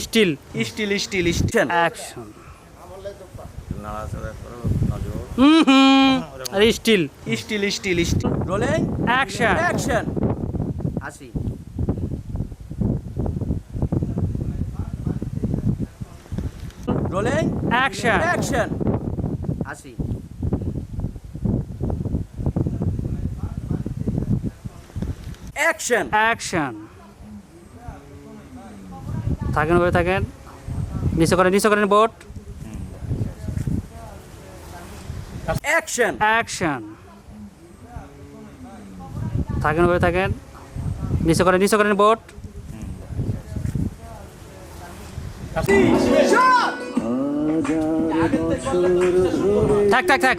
Still still still still action still still still still rolling action action আসি rolling action action আসি action action থাকেন ভাবে থাকেন। নিচে করেন নিচে করেন বোট অ্যাকশন অ্যাকশন থাকেন ভাবে থাকেন। নিচে করেন নিচে করেন বোট থাক থাক থাক।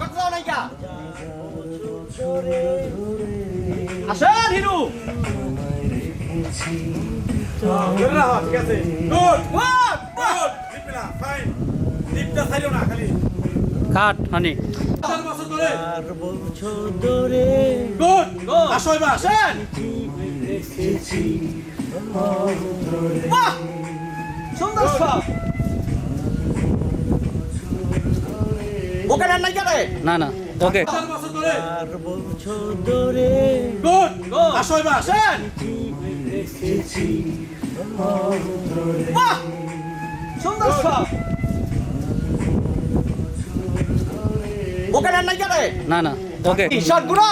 আসেন হিরু কাট হানি। আসো এবার আসেন। বাহ! সুন্দর শট ওকে নেন নাই কেন? না না ওকে আসো এবার আসেন। বাহ! সুন্দর শট। ওকে নেন নাই কেন? না না ওকে। শটগুলো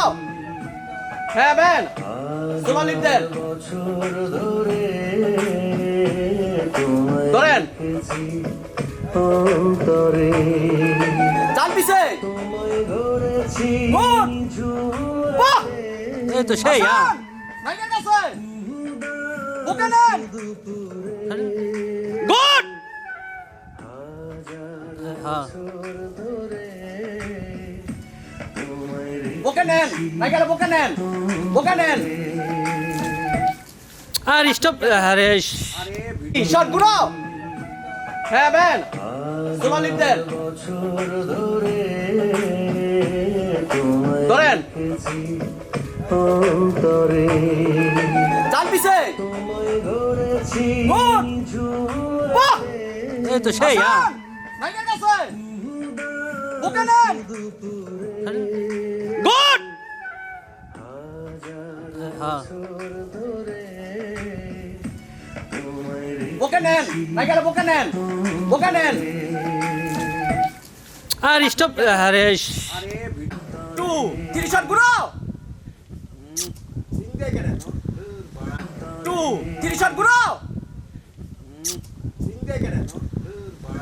হ্যাঁ সোমালিদের ধরেন। চাল এই তো সেই হ্যাঁ। গুড! হ্যাঁ। ওকে নেন! নাইকা ওকে নেন! ওকে নেন! আর স্টপ আরে শটগুলো হ্যাঁ ম্যান সোমালিদের ধরেন। চাল পিছে। গুড। বাহ। এই তো সেই হ্যাঁ। গুড। হ্যাঁ। ওকে নেন নাইকা ওকে নেন ওকে নেন। আর স্টপ আরে টু তিরিশ শটগুলো টু তিরিশ শটগুলো